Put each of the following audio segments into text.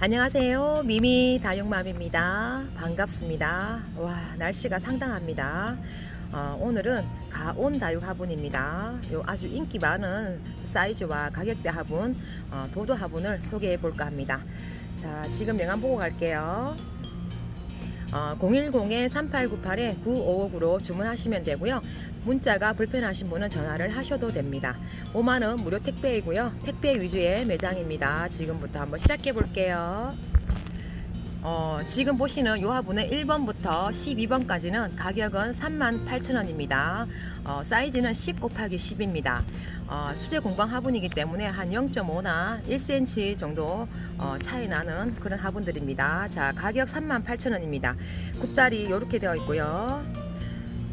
안녕하세요. 미미 다육맘입니다. 반갑습니다. 와, 날씨가 상당합니다. 어, 오늘은 가온 다육 화분입니다. 요 아주 인기 많은 사이즈와 가격대 화분, 어, 도도 화분을 소개해 볼까 합니다. 자, 지금 명함 보고 갈게요. 어, 010-3898-9559로 주문하시면 되고요. 문자가 불편하신 분은 전화를 하셔도 됩니다. 5만원 무료 택배이고요. 택배 위주의 매장입니다. 지금부터 한번 시작해 볼게요. 어, 지금 보시는 요 화분은 1번부터 12번까지는 가격은 38,000원입니다. 어, 사이즈는 10 곱하기 10입니다. 어, 수제 공방 화분이기 때문에 한 0.5나 1cm 정도 어, 차이 나는 그런 화분들입니다. 자, 가격 38,000원입니다. 굽다리 이렇게 되어 있고요.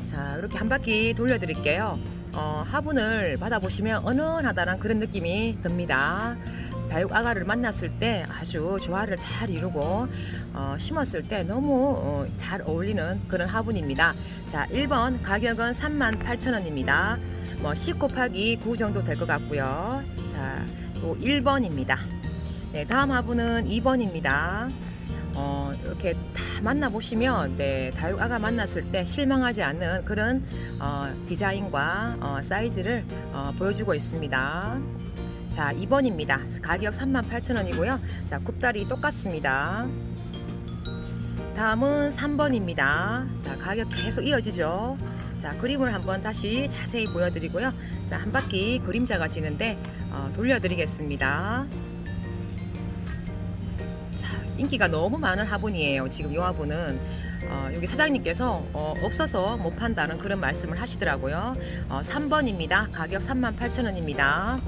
자, 이렇게 한 바퀴 돌려드릴게요. 어, 화분을 받아보시면 은은하다는 그런 느낌이 듭니다. 다육 아가를 만났을 때 아주 조화를 잘 이루고 어, 심었을 때 너무 어, 잘 어울리는 그런 화분입니다. 자, 1번 가격은 38,000원입니다. 뭐10 곱하기 9 정도 될 것 같고요. 자, 또 1번입니다. 네, 다음 화분은 2번입니다. 어, 이렇게 다 만나보시면 네, 다육 아가 만났을 때 실망하지 않는 그런 어, 디자인과 어, 사이즈를 어, 보여주고 있습니다. 자, 2번입니다. 가격 38,000원이고요. 자, 굽다리 똑같습니다. 다음은 3번입니다. 자, 가격 계속 이어지죠. 자, 그림을 한번 다시 자세히 보여드리고요. 자, 한 바퀴 그림자가 지는데 어, 돌려드리겠습니다. 자, 인기가 너무 많은 화분이에요. 지금 이 화분은 어, 여기 사장님께서 어, 없어서 못 판다는 그런 말씀을 하시더라고요. 어, 3번입니다. 가격 38,000원입니다.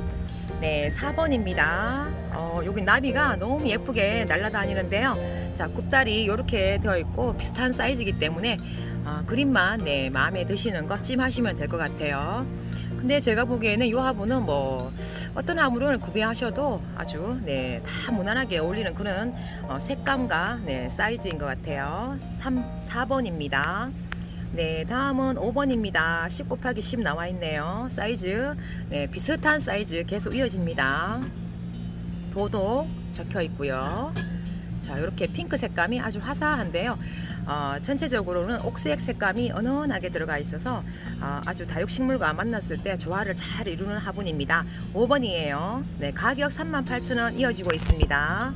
네, 4번입니다. 어, 여기 나비가 너무 예쁘게 날아다니는데요. 자, 굽다리 이렇게 되어 있고 비슷한 사이즈이기 때문에 어, 그림만 네, 마음에 드시는 거 찜하시면 될 것 같아요. 근데 제가 보기에는 이 화분은 뭐 어떤 화물을 구매하셔도 아주 네, 다 무난하게 어울리는 그런 어, 색감과 네, 사이즈인 것 같아요. 3, 4번입니다. 네, 다음은 5번입니다. 10 곱하기 10 나와 있네요. 사이즈, 네, 비슷한 사이즈 계속 이어집니다. 도도 적혀 있고요. 자, 이렇게 핑크 색감이 아주 화사한데요. 어, 전체적으로는 옥색 색감이 은은하게 들어가 있어서 어, 아주 다육식물과 만났을 때 조화를 잘 이루는 화분입니다. 5번이에요. 네, 가격 38,000원 이어지고 있습니다.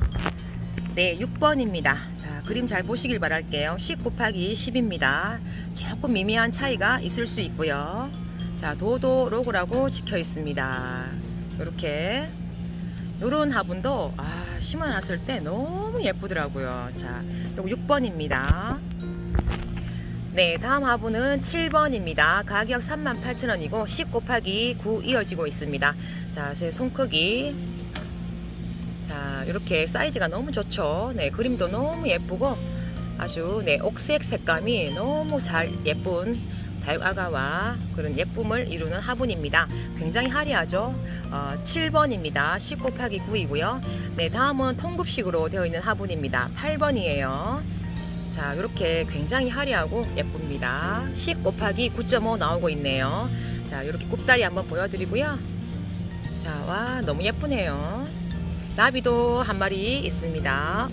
네, 6번입니다. 자, 그림 잘 보시길 바랄게요. 10 곱하기 10입니다. 조금 미미한 차이가 있을 수 있고요. 자, 도도 로고라고 찍혀 있습니다. 이렇게 요런 화분도 아, 심어놨을 때 너무 예쁘더라고요. 자, 요거 6번입니다. 네, 다음 화분은 7번입니다. 가격 38,000원이고 10 곱하기 9 이어지고 있습니다. 자, 제 손 크기 자, 이렇게 사이즈가 너무 좋죠. 네, 그림도 너무 예쁘고 아주 네, 옥색 색감이 너무 잘 예쁜 다육 아가와 그런 예쁨을 이루는 화분입니다. 굉장히 화려하죠. 어, 7번입니다. 10 곱하기 9이고요. 네, 다음은 통급식으로 되어 있는 화분입니다. 8번이에요. 자, 이렇게 굉장히 화려하고 예쁩니다. 10 곱하기 9.5 나오고 있네요. 자, 이렇게 굽다리 한번 보여드리고요. 자, 와, 너무 예쁘네요. 나비도 한 마리 있습니다.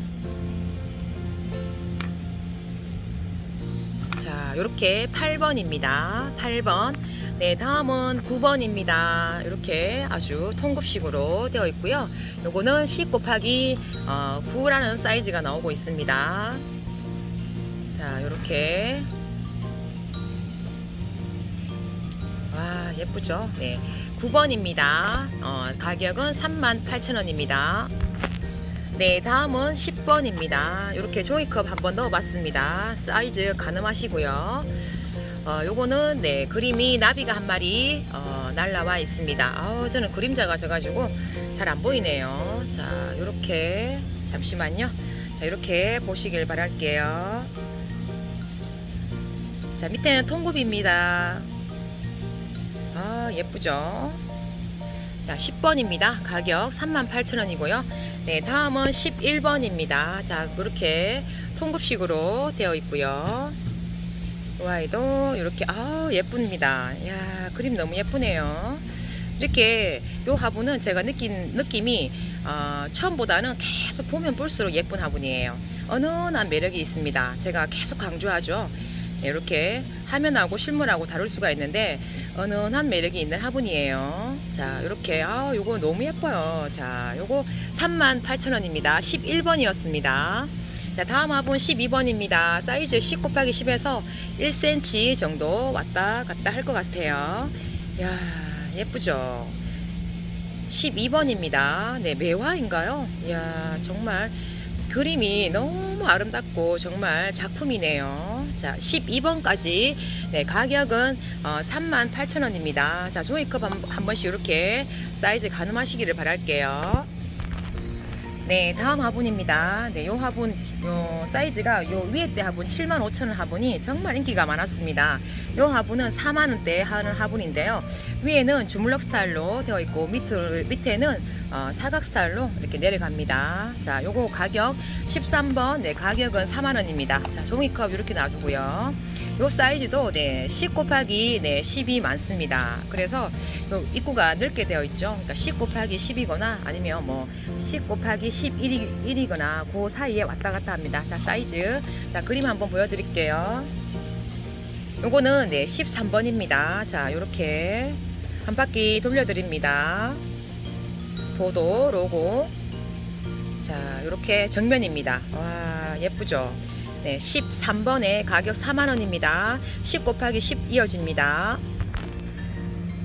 자, 이렇게 8번입니다. 8번. 네, 다음은 9번입니다. 이렇게 아주 통급식으로 되어 있고요. 요거는 10 곱하기 어, 9라는 사이즈가 나오고 있습니다. 자, 이렇게 와, 예쁘죠? 네. 9번입니다. 어, 가격은 38,000원입니다. 네, 다음은 10번입니다. 이렇게 종이컵 한번 넣어봤습니다. 사이즈 가늠하시고요. 어, 요거는 네 그림이 나비가 한 마리 어, 날라와 있습니다. 아우 저는 그림자가 져가지고 잘 안 보이네요. 자, 이렇게 잠시만요. 자, 이렇게 보시길 바랄게요. 자, 밑에는 통굽입니다. 아, 예쁘죠? 자, 10번입니다. 가격 38,000원이고요. 네, 다음은 11번입니다. 자, 그렇게 통급식으로 되어 있고요. 와이도 이렇게 아 예쁩니다. 야 그림 너무 예쁘네요. 이렇게 요 화분은 제가 느낀 느낌이 어, 처음보다는 계속 보면 볼수록 예쁜 화분이에요. 은은한 매력이 있습니다. 제가 계속 강조하죠. 네, 이렇게 화면하고 실물하고 다룰 수가 있는데 은은한 매력이 있는 화분이에요. 자, 이렇게 아, 요거 너무 예뻐요. 자, 요거 38,000원입니다. 11번이었습니다. 자, 다음 화분 12번입니다. 사이즈 10 곱하기 10에서 1cm 정도 왔다 갔다 할 것 같아요. 야, 예쁘죠? 12번입니다. 네, 매화인가요? 이야, 정말 그림이 너무 아름답고 정말 작품이네요. 자, 12번까지 네, 가격은 어, 38,000원입니다. 자, 종이컵 한, 한 번씩 이렇게 사이즈 가늠하시기를 바랄게요. 네, 다음 화분입니다. 네, 요 화분, 요 사이즈가 요 위에 때 화분 75,000원 화분이 정말 인기가 많았습니다. 요 화분은 4만원대 하는 화분인데요. 위에는 주물럭 스타일로 되어 있고 밑을, 밑에는 어, 사각 스타일로 이렇게 내려갑니다. 자, 요거 가격 13번, 네, 가격은 4만원입니다. 자, 종이컵 이렇게 놔두고요. 요 사이즈도 네, 10 곱하기 네, 10이 많습니다. 그래서 요 입구가 넓게 되어 있죠. 그러니까 10 곱하기 10이거나 아니면 뭐 10 곱하기 11이, 1이거나 그 사이에 왔다 갔다 합니다. 자, 사이즈. 자, 그림 한번 보여드릴게요. 요거는 네, 13번입니다. 자, 요렇게 한 바퀴 돌려드립니다. 도도, 로고. 자, 요렇게 정면입니다. 와, 예쁘죠? 네, 13번에 가격 4만원입니다. 10 곱하기 10 이어집니다.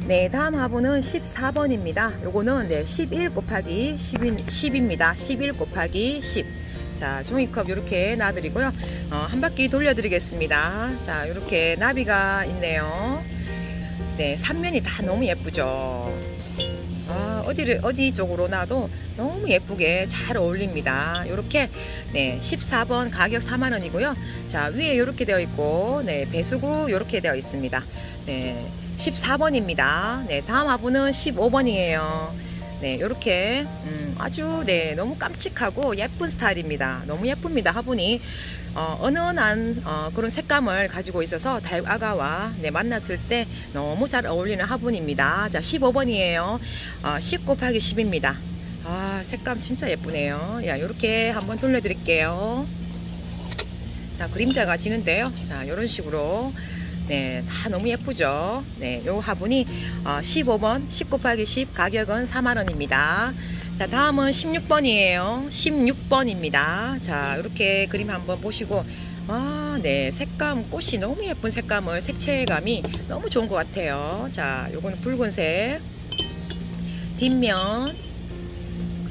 네, 다음 화분은 14번입니다. 요거는 네, 11 곱하기 10인, 10입니다. 11 곱하기 10. 자, 종이컵 이렇게 놔드리고요. 어, 한 바퀴 돌려드리겠습니다. 자, 이렇게 나비가 있네요. 네, 삼면이 다 너무 예쁘죠. 아, 어디를 어디 쪽으로 놔도 너무 예쁘게 잘 어울립니다. 이렇게 네, 14번 가격 4만 원이고요. 자, 위에 이렇게 되어 있고 네, 배수구 이렇게 되어 있습니다. 네, 14번입니다. 네, 다음 화분은 15번이에요. 네, 이렇게 음, 아주 네 너무 깜찍하고 예쁜 스타일입니다. 너무 예쁩니다. 화분이 어, 은은한 어, 그런 색감을 가지고 있어서 달아가와 네, 만났을 때 너무 잘 어울리는 화분입니다. 자, 15번이에요. 어, 10 곱하기 10입니다. 아, 색감 진짜 예쁘네요. 야, 이렇게 한번 돌려드릴게요. 자, 그림자가 지는데요. 자, 이런 식으로 네, 다 너무 예쁘죠. 네, 요 화분이 어, 15번 10 곱하기 10 가격은 4만 원입니다. 자, 다음은 16번이에요. 16번입니다. 자, 이렇게 그림 한번 보시고 아, 네, 색감 꽃이 너무 예쁜 색감을 색채감이 너무 좋은 것 같아요. 자, 요거는 붉은색 뒷면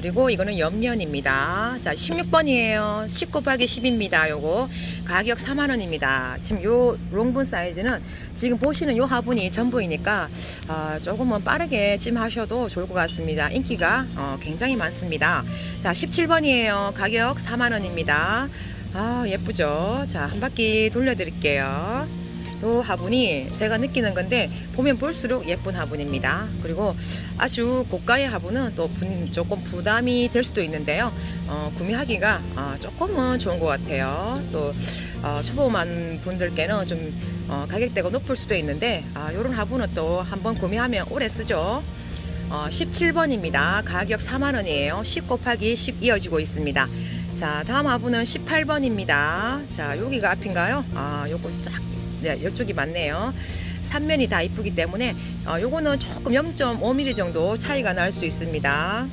그리고 이거는 옆면입니다. 자, 16번이에요. 10 곱하기 10입니다. 요거 가격 4만 원입니다. 지금 요 롱분 사이즈는 지금 보시는 요 화분이 전부이니까 아, 조금은 빠르게 찜하셔도 좋을 것 같습니다. 인기가 어, 굉장히 많습니다. 자, 17번이에요. 가격 4만 원입니다. 아, 예쁘죠? 자, 한 바퀴 돌려 드릴게요. 요 화분이 제가 느끼는 건데 보면 볼수록 예쁜 화분입니다. 그리고 아주 고가의 화분은 또 분- 조금 부담이 될 수도 있는데요. 어, 구매하기가 어, 조금은 좋은 것 같아요. 또 어, 초보만 분들께는 좀 어, 가격대가 높을 수도 있는데 아, 이런 화분은 또 한번 구매하면 오래 쓰죠. 어, 17번입니다. 가격 4만 원이에요. 10 곱하기 10 이어지고 있습니다. 자, 다음 화분은 18번입니다. 자, 여기가 앞인가요? 아, 요거 쫙, 네, 이쪽이 맞네요. 삼면이 다 이쁘기 때문에 어, 요거는 조금 0.5mm 정도 차이가 날 수 있습니다.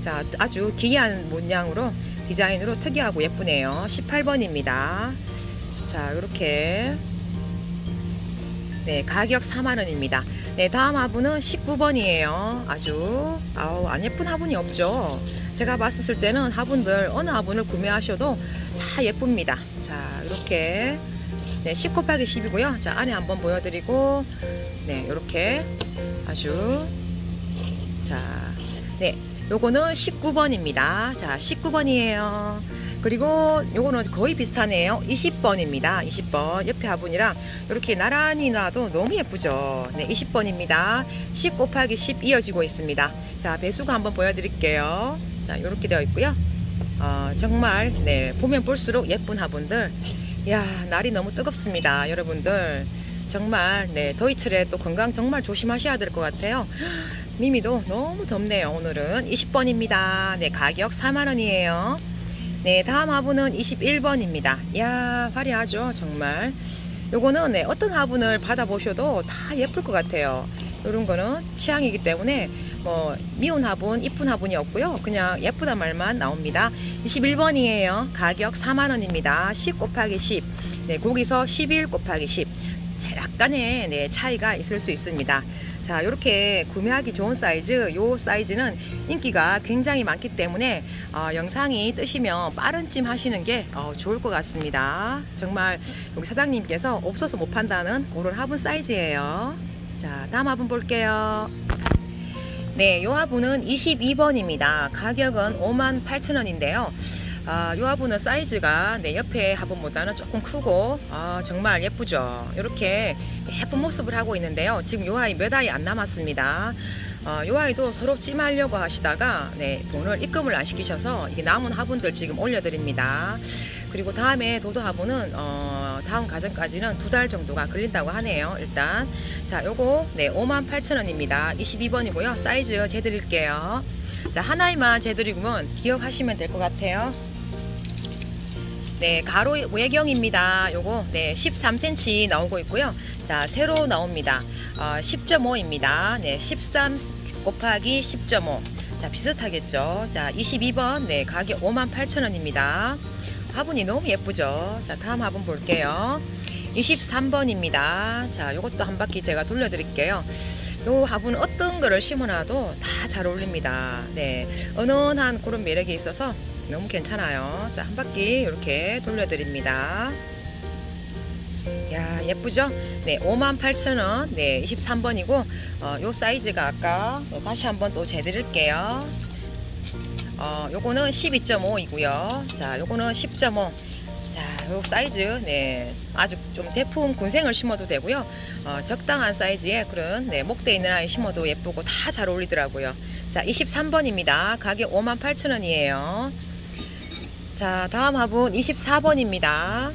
자, 아주 기이한 문양으로 디자인으로 특이하고 예쁘네요. 18번입니다. 자, 이렇게 네, 가격 4만 원입니다. 네, 다음 화분은 19번이에요. 아주 아우 안 예쁜 화분이 없죠. 제가 봤을 때는 화분들 어느 화분을 구매하셔도 다 예쁩니다. 자, 이렇게 네, 10 곱하기 10이고요. 자, 안에 한번 보여드리고 네, 이렇게 아주 자, 네, 요거는 19번입니다. 자, 19번이에요. 그리고 요거는 거의 비슷하네요. 20번입니다. 20번. 옆에 화분이랑 이렇게 나란히 놔도 너무 예쁘죠. 네, 20번입니다. 10 곱하기 10 이어지고 있습니다. 자, 배수가 한번 보여드릴게요. 자, 이렇게 되어 있고요. 어, 정말, 네, 보면 볼수록 예쁜 화분들. 야, 날이 너무 뜨겁습니다. 여러분들. 정말, 네, 더위철에 또 건강 정말 조심하셔야 될 것 같아요. 미미도 너무 덥네요. 오늘은 20번입니다. 네, 가격 4만원이에요. 네, 다음 화분은 21번입니다. 이야, 화려하죠? 정말. 요거는 네, 어떤 화분을 받아보셔도 다 예쁠 것 같아요. 이런 거는 취향이기 때문에 뭐 미운 화분, 이쁜 화분이 없고요. 그냥 예쁘다 말만 나옵니다. 21번이에요. 가격 4만 원입니다. 10 곱하기 10. 네, 거기서 11 곱하기 10. 자, 약간의 네, 차이가 있을 수 있습니다. 자, 이렇게 구매하기 좋은 사이즈, 요 사이즈는 인기가 굉장히 많기 때문에 어, 영상이 뜨시면 빠른 찜 하시는 게 어, 좋을 것 같습니다. 정말 여기 사장님께서 없어서 못 판다는 그런 화분 사이즈예요. 자, 다음 화분 볼게요. 네, 요 화분은 22번입니다. 가격은 5만 8천 원인데요. 아, 요 화분은 사이즈가 네, 옆에 화분보다는 조금 크고 아, 정말 예쁘죠. 이렇게 예쁜 모습을 하고 있는데요. 지금 요 아이 몇 아이 안 남았습니다. 어, 요 아이도 서로 찜하려고 하시다가 네, 돈을 입금을 안 시키셔서 이게 남은 화분들 지금 올려드립니다. 그리고 다음에 도도 화분은 어, 다음 과정까지는 두 달 정도가 걸린다고 하네요. 일단 자 요거 네 5만 8천 원입니다. 22번이고요. 사이즈 재드릴게요. 자 하나에만 재드리면 기억하시면 될 것 같아요. 네, 가로 외경입니다. 요거 네, 13cm 나오고 있고요. 자, 세로 나옵니다. 어, 10.5입니다. 네, 13 곱하기 10.5. 자, 비슷하겠죠. 자, 22번. 네, 가격 58,000원입니다. 화분이 너무 예쁘죠. 자, 다음 화분 볼게요. 23번입니다. 자, 요것도 한 바퀴 제가 돌려 드릴게요. 요 화분 어떤 거를 심어놔도 다 잘 어울립니다. 네, 은은한 그런 매력이 있어서 너무 괜찮아요. 자, 한 바퀴 이렇게 돌려드립니다. 야, 예쁘죠? 네, 58,000원. 네, 23번이고, 어, 요 사이즈가 아까 네, 다시 한번 또 재드릴게요. 어, 요거는 12.5 이고요. 자, 요거는 10.5. 자, 요 사이즈, 네, 아주 좀 대품 군생을 심어도 되고요. 어, 적당한 사이즈의 그런 네, 목대 있는 아이 심어도 예쁘고 다 잘 어울리더라고요. 자, 23번입니다. 가격 58,000원이에요. 자, 다음 화분 24번입니다.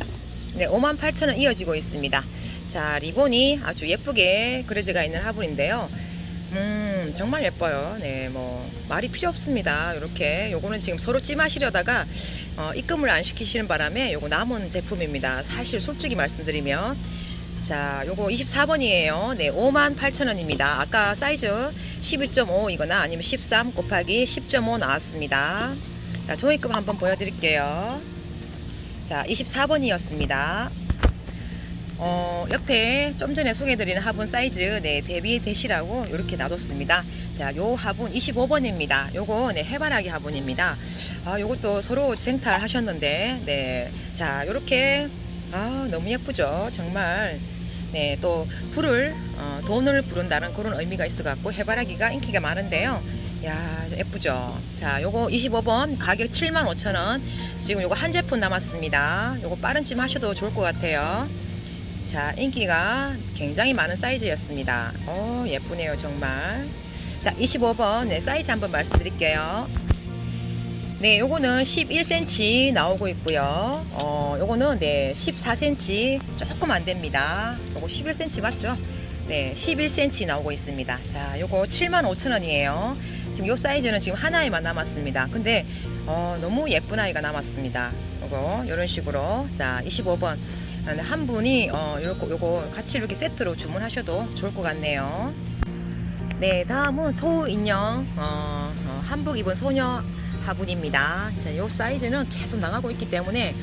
네, 58,000원 이어지고 있습니다. 자, 리본이 아주 예쁘게 그려져가 있는 화분인데요. 음, 정말 예뻐요. 네, 뭐, 말이 필요 없습니다. 이렇게. 요거는 지금 서로 찜하시려다가, 어, 입금을 안 시키시는 바람에 요거 남은 제품입니다. 사실 솔직히 말씀드리면. 자, 요거 24번이에요. 네, 58,000원입니다. 아까 사이즈 11.5이거나 아니면 13 곱하기 10.5 나왔습니다. 자, 종이금 한번 보여드릴게요. 자, 24번이었습니다. 어, 옆에 좀 전에 소개해드린 화분 사이즈, 네, 대비되시라고 이렇게 놔뒀습니다. 자, 요 화분 25번입니다. 요거, 네, 해바라기 화분입니다. 아, 요것도 서로 쟁탈 하셨는데, 네. 자, 요렇게, 아, 너무 예쁘죠? 정말. 네, 또, 불을, 어, 돈을 부른다는 그런 의미가 있어 갖고 해바라기가 인기가 많은데요. 야, 예쁘죠? 자, 요거 25번 가격 75,000원. 지금 요거 한 제품 남았습니다. 요거 빠른 찜 하셔도 좋을 것 같아요. 자, 인기가 굉장히 많은 사이즈였습니다. 어, 예쁘네요, 정말. 자, 25번 네, 사이즈 한번 말씀드릴게요. 네, 요거는 11cm 나오고 있고요. 어, 요거는 네, 14cm 조금 안 됩니다. 요거 11cm 맞죠? 네, 11cm 나오고 있습니다. 자, 요거 75,000원이에요. 지금 요 사이즈는 지금 하나에만 남았습니다. 근데 어, 너무 예쁜 아이가 남았습니다. 요거 이런 식으로 자, 25번 한 분이 어, 요거 요거 같이 이렇게 세트로 주문하셔도 좋을 것 같네요. 네, 다음은 토 인형 어, 어, 한복 입은 소녀 화분입니다. 자, 요 사이즈는 계속 나가고 있기 때문에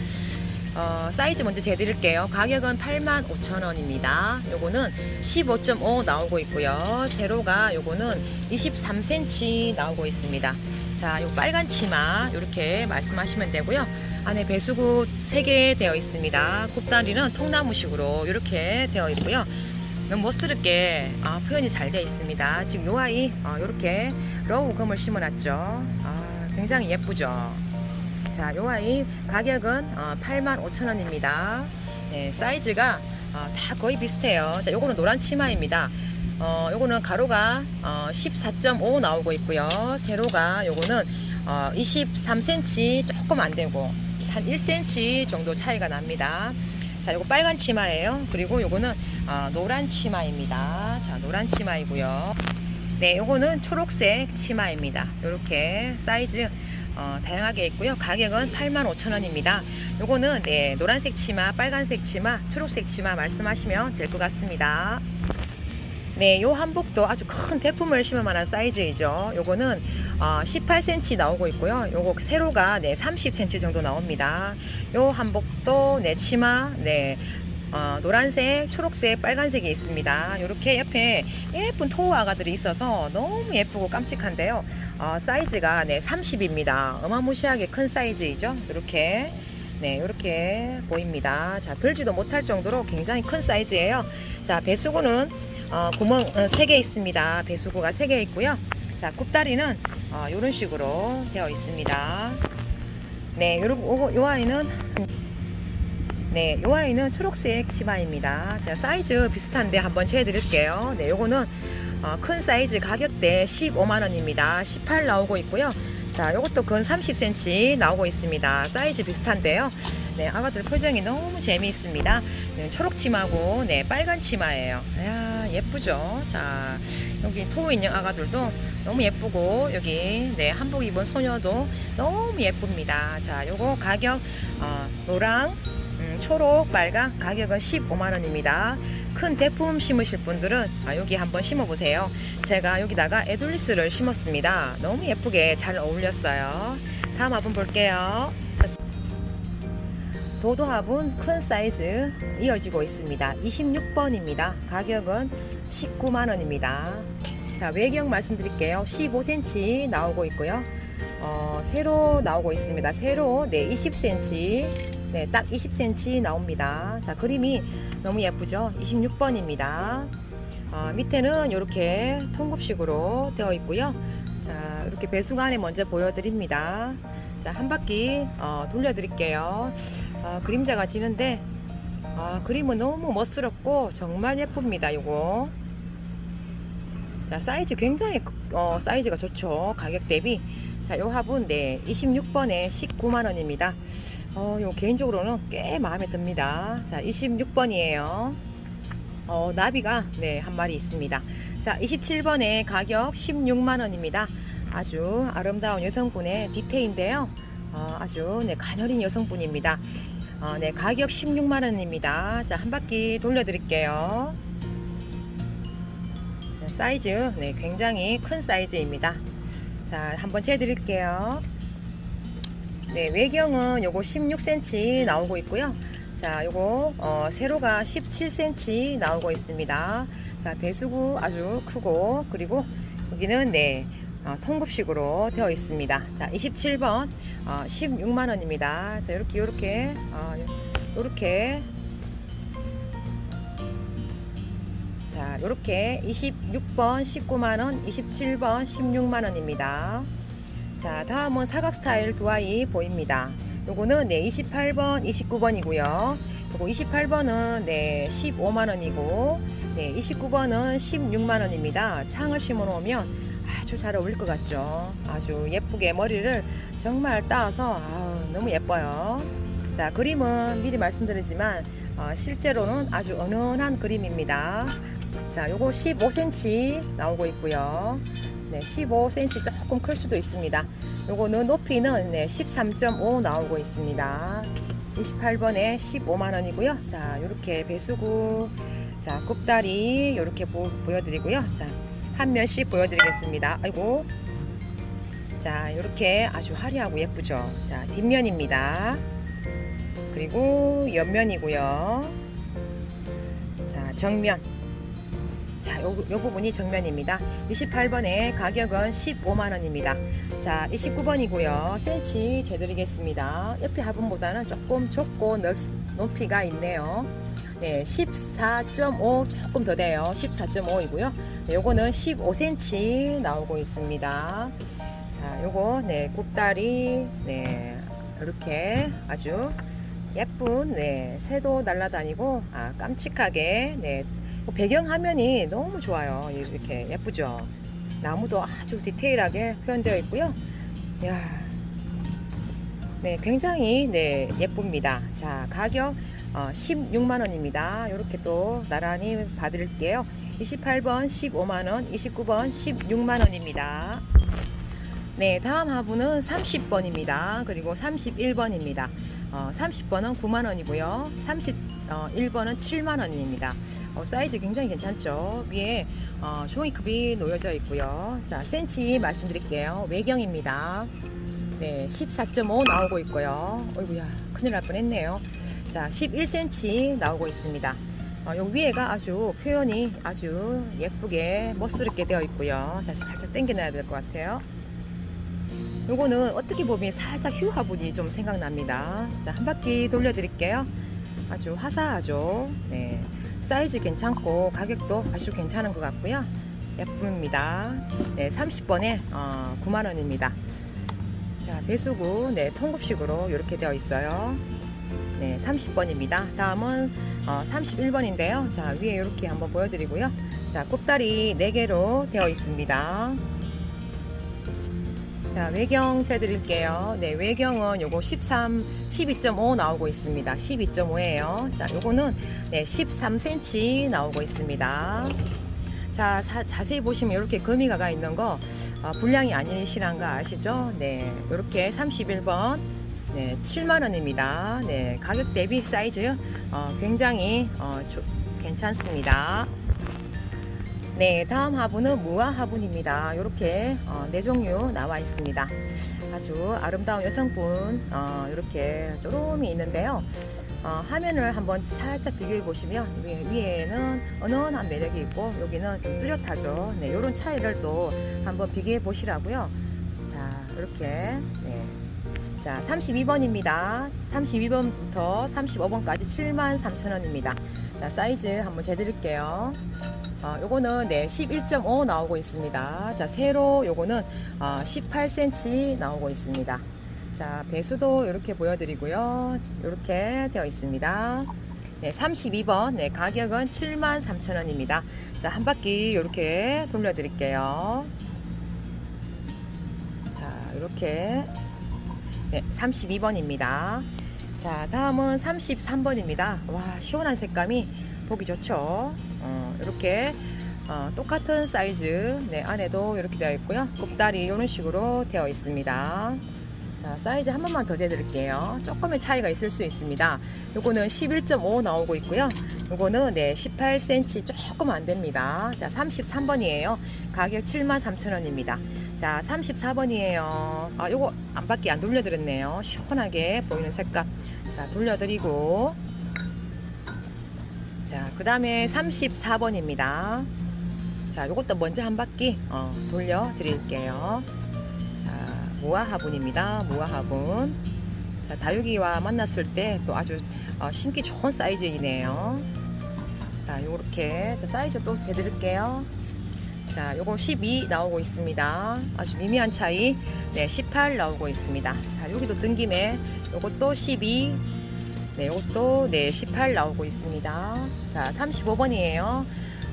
어, 사이즈 먼저 재드릴게요. 가격은 85,000원입니다. 요거는 15.5 나오고 있고요. 세로가 요거는 23cm 나오고 있습니다. 자, 요 빨간 치마 이렇게 말씀하시면 되고요. 안에 배수구 3개 되어 있습니다. 곱다리는 통나무식으로 이렇게 되어 있고요. 너무 멋스럽게 아, 표현이 잘 되어 있습니다. 지금 요 아이 어, 이렇게 러우 금을 심어놨죠. 아, 굉장히 예쁘죠. 자, 요 아이 가격은 어, 85,000원입니다. 네, 사이즈가 어, 다 거의 비슷해요. 자, 요거는 노란 치마입니다. 어, 요거는 가로가 어, 14.5 나오고 있고요. 세로가 요거는 어, 23cm 조금 안 되고 한 1cm 정도 차이가 납니다. 자, 요거 빨간 치마예요. 그리고 요거는 어, 노란 치마입니다. 자, 노란 치마이고요. 네, 요거는 초록색 치마입니다. 이렇게 사이즈 어, 다양하게 있고요. 가격은 85,000원입니다. 요거는 네, 노란색 치마, 빨간색 치마, 초록색 치마 말씀하시면 될 것 같습니다. 네, 요 한복도 아주 큰 대품을 심을 만한 사이즈이죠. 요거는 어, 18cm 나오고 있고요. 요거 세로가 네, 30cm 정도 나옵니다. 요 한복도 네, 치마, 네, 어, 노란색, 초록색, 빨간색이 있습니다. 이렇게 옆에 예쁜 토우 아가들이 있어서 너무 예쁘고 깜찍한데요. 어, 사이즈가 네, 30입니다. 어마무시하게 큰 사이즈이죠. 이렇게 네, 이렇게 보입니다. 자, 들지도 못할 정도로 굉장히 큰 사이즈예요. 자, 배수구는 어, 구멍 어, 3개 있습니다. 배수구가 3개 있고요. 자, 굽다리는 어, 이런 식으로 되어 있습니다. 네, 요러, 요거, 요 아이는 네, 요 아이는 초록색 치마입니다. 자, 사이즈 비슷한데 한번 재드릴게요. 네, 요거는 어, 큰 사이즈 가격대 15만원입니다. 18 나오고 있고요. 자, 요것도 근 30cm 나오고 있습니다. 사이즈 비슷한데요. 네, 아가들 표정이 너무 재미있습니다. 네, 초록 치마고, 네, 빨간 치마예요. 야 예쁘죠? 자, 여기 토우 인형 아가들도 너무 예쁘고, 여기, 네, 한복 입은 소녀도 너무 예쁩니다. 자, 요거 가격, 어, 노랑, 음, 초록, 빨강 가격은 15만원입니다. 큰 대품 심으실 분들은 아, 여기 한번 심어보세요. 제가 여기다가 에둘리스를 심었습니다. 너무 예쁘게 잘 어울렸어요. 다음 화분 볼게요. 도도합은 큰 사이즈 이어지고 있습니다. 26번입니다. 가격은 19만원입니다. 자, 외경 말씀드릴게요. 15cm 나오고 있고요. 어, 세로 나오고 있습니다. 세로 네 20cm 네, 딱 20cm 나옵니다. 자, 그림이 너무 예쁘죠? 26번입니다. 어, 밑에는 이렇게 통급식으로 되어 있고요. 자, 이렇게 배수관에 먼저 보여드립니다. 자, 한 바퀴 어, 돌려드릴게요. 아, 그림자가 지는데 아, 그림은 너무 멋스럽고 정말 예쁩니다. 요거. 자, 사이즈 굉장히 어, 사이즈가 좋죠. 가격 대비. 자, 요 화분 네, 26번에 19만 원입니다. 어, 요 개인적으로는 꽤 마음에 듭니다. 자, 26번이에요. 어, 나비가 네, 한 마리 있습니다. 자, 27번에 가격 16만 원입니다. 아주 아름다운 여성분의 디테인데요. 어, 아주 네, 가녀린 여성분입니다. 어, 네, 가격 16만 원입니다. 자, 한 바퀴 돌려 드릴게요. 네, 사이즈 네, 굉장히 큰 사이즈입니다. 자, 한번 재 드릴게요. 네, 외경은 요거 16cm 나오고 있고요. 자, 요거 어, 세로가 17cm 나오고 있습니다. 자, 배수구 아주 크고 그리고 여기는 네 어, 통급식으로 되어 있습니다. 자, 27번 어, 16만 원입니다. 자, 이렇게 이렇게 어, 이렇게 자, 이렇게 26번 19만 원, 27번 16만 원입니다. 자, 다음은 사각 스타일 두 아이 보입니다. 요거는 네, 28번, 29번이고요. 요거 28번은 네, 15만 원이고 네, 29번은 16만 원입니다. 창을 심어 놓으면 아주 잘 어울릴 것 같죠. 아주 예쁘게 머리를 정말 따서 아우, 너무 예뻐요. 자, 그림은 미리 말씀드리지만 어, 실제로는 아주 은은한 그림입니다. 자, 요거 15cm 나오고 있고요. 네, 15cm 조금 클 수도 있습니다. 요거는 높이는 네, 13.5 나오고 있습니다. 28번에 15만 원이고요. 자, 요렇게 배수구, 자, 굽다리 요렇게 보, 보여드리고요. 자, 한 면씩 보여드리겠습니다. 아이고. 자, 요렇게 아주 화려하고 예쁘죠. 자, 뒷면입니다. 그리고 옆면이고요. 자, 정면. 자, 요, 요 부분이 정면입니다. 28번에 가격은 15만원입니다. 자, 29번이고요. 센치 재드리겠습니다. 옆에 화분보다는 조금 좁고 넓, 높이가 있네요. 네, 14.5 조금 더 돼요. 14.5이고요. 네, 요거는 15cm 나오고 있습니다. 자, 요거 네, 굽다리 네, 이렇게 아주 예쁜 네, 새도 날아다니고 아, 깜찍하게 네, 뭐 배경 화면이 너무 좋아요. 이렇게 예쁘죠. 나무도 아주 디테일하게 표현되어 있고요. 야, 네, 굉장히 네 예쁩니다. 자, 가격 어, 16만 원입니다. 이렇게 또 나란히 봐드릴게요. 28번 15만원, 29번 16만원입니다. 네, 다음 화분은 30번입니다. 그리고 31번입니다. 어, 30번은 9만원이고요. 31번은 7만원입니다. 어, 사이즈 굉장히 괜찮죠? 위에 어, 종이컵이 놓여져 있고요. 자, 센치 말씀드릴게요. 외경입니다. 네, 14.5 나오고 있고요. 어이구야, 큰일 날 뻔했네요. 자, 11cm 나오고 있습니다. 어, 요 위에가 아주 표현이 아주 예쁘게 멋스럽게 되어 있고요. 자, 살짝 당겨놔야 될 것 같아요. 요거는 어떻게 보면 살짝 휴 화분이 좀 생각납니다. 자, 한 바퀴 돌려드릴게요. 아주 화사하죠. 네. 사이즈 괜찮고 가격도 아주 괜찮은 것 같고요. 예쁩니다. 네, 30번에 어, 9만 원입니다. 자, 배수구, 네, 통급식으로 이렇게 되어 있어요. 네, 30번입니다. 다음은 어, 31번인데요. 자, 위에 이렇게 한번 보여드리고요. 자, 꼽다리 4개로 되어 있습니다. 자, 외경 재드릴게요. 네, 외경은 요거 13, 12.5 나오고 있습니다. 12.5예요. 자, 요거는 네, 13cm 나오고 있습니다. 자, 사- 자세히 보시면 이렇게 거미가 가 있는 거 어, 불량이 아니시란 거 아시죠? 네, 이렇게 31번 네, 7만 원입니다. 네, 가격 대비 사이즈 어, 굉장히 어, 조- 괜찮습니다. 네, 다음 화분은 무화 화분입니다. 이렇게 어, 네 종류 나와 있습니다. 아주 아름다운 여성분 어, 이렇게 쪼름이 있는데요. 어, 화면을 한번 살짝 비교해 보시면 위, 위에는 은은한 매력이 있고 여기는 좀 뚜렷하죠. 네, 이런 차이를 또 한번 비교해 보시라고요. 자, 이렇게 네. 자, 32번입니다. 32번부터 35번까지 73,000원입니다. 자, 사이즈 한번 재드릴게요. 어, 요거는 네, 11.5 나오고 있습니다. 자, 세로 요거는 어, 18cm 나오고 있습니다. 자, 배수도 이렇게 보여드리고요. 이렇게 되어 있습니다. 네, 32번. 네, 가격은 73,000원입니다. 자, 한 바퀴 이렇게 돌려드릴게요. 자, 이렇게. 네, 32번입니다. 자, 다음은 33번입니다. 와, 시원한 색감이 보기 좋죠. 어, 이렇게 어, 똑같은 사이즈 네, 안에도 이렇게 되어 있고요. 곱다리 이런 식으로 되어 있습니다. 자, 사이즈 한 번만 더 재드릴게요. 조금의 차이가 있을 수 있습니다. 요거는 11.5 나오고 있고요. 요거는 네, 18cm 조금 안 됩니다. 자, 33번이에요. 가격 73,000원입니다. 자, 34번이에요. 아, 요거 안 밖에 안 돌려드렸네요. 시원하게 보이는 색감. 자, 돌려드리고. 자, 그 다음에 34번입니다. 자, 요것도 먼저 한 바퀴 어, 돌려 드릴게요. 자, 무화 화분입니다. 무화 화분. 자, 다육이와 만났을 때 또 아주 어, 신기 좋은 사이즈이네요. 자, 요렇게 자, 사이즈 또 재드릴게요. 자, 요거 12 나오고 있습니다. 아주 미미한 차이. 네, 18 나오고 있습니다. 자, 여기도 등김에 요것도 12. 네, 요것도 네, 18 나오고 있습니다. 자, 35번이에요.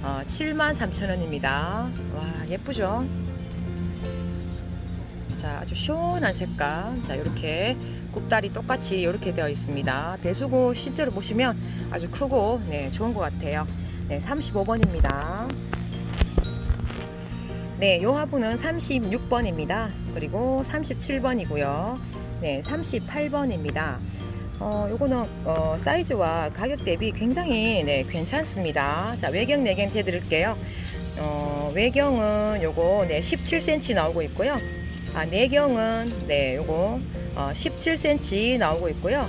어, 73,000원입니다. 와, 예쁘죠? 자, 아주 시원한 색감. 자, 이렇게 굽다리 똑같이 이렇게 되어 있습니다. 배수구 실제로 보시면 아주 크고 네, 좋은 것 같아요. 네, 35번입니다. 네, 요 화분은 36번입니다. 그리고 37번이고요. 네, 38번입니다. 어, 요거는 어, 사이즈와 가격 대비 굉장히 네, 괜찮습니다. 자, 외경 내경 해드릴게요. 어, 외경은 요거 네, 17cm 나오고 있고요. 아, 내경은 네, 요거 어, 17cm 나오고 있고요.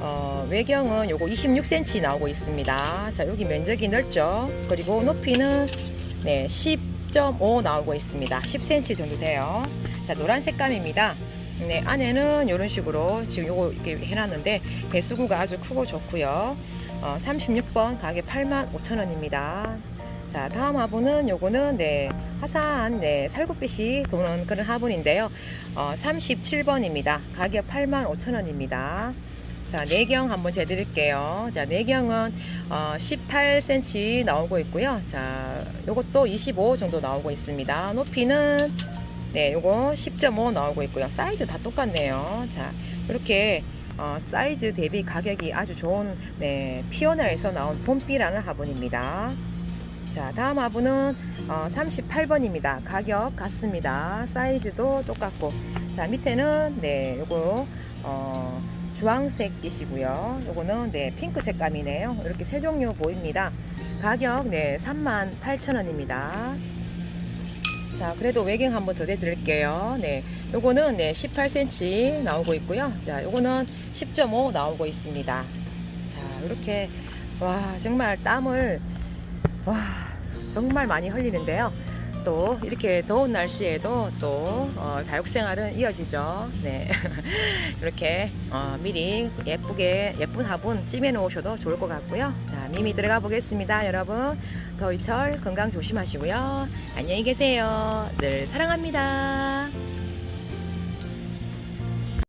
어, 외경은 요거 26cm 나오고 있습니다. 자, 여기 면적이 넓죠. 그리고 높이는 네, 10.5 나오고 있습니다. 10cm 정도 돼요. 자, 노란 색감입니다. 네, 안에는 이런 식으로 지금 요거 이렇게 해놨는데 배수구가 아주 크고 좋고요. 어, 36번 가격 85,000원입니다. 자, 다음 화분은 요거는 네, 화사한 네, 살구빛이 도는 그런 화분인데요. 어, 37번입니다. 가격 85,000원입니다. 자, 내경 한번 재드릴게요. 자, 내경은 어, 18cm 나오고 있고요. 자, 요것도 25 정도 나오고 있습니다. 높이는 네, 요거 10.5 나오고 있고요. 사이즈 다 똑같네요. 자, 이렇게 어, 사이즈 대비 가격이 아주 좋은 네, 피오나에서 나온 봄비라는 화분입니다. 자, 다음 화분은 어, 38번입니다. 가격 같습니다. 사이즈도 똑같고. 자, 밑에는 네, 요거 어, 주황색이시고요. 요거는 네, 핑크 색감이네요. 이렇게 세 종류 보입니다. 가격 네, 38,000원입니다. 자, 그래도 외경 한번 더 대드릴게요. 네, 요거는 네, 18cm 나오고 있고요. 자, 요거는 10.5 나오고 있습니다. 자, 이렇게 와 정말 땀을 와 정말 많이 흘리는데요. 또 이렇게 더운 날씨에도 또 어, 다육생활은 이어지죠. 네 이렇게 어, 미리 예쁘게 예쁜 화분 찜해 놓으셔도 좋을 것 같고요. 자 미미 들어가 보겠습니다, 여러분. 더위철 건강 조심하시고요. 안녕히 계세요. 늘 사랑합니다.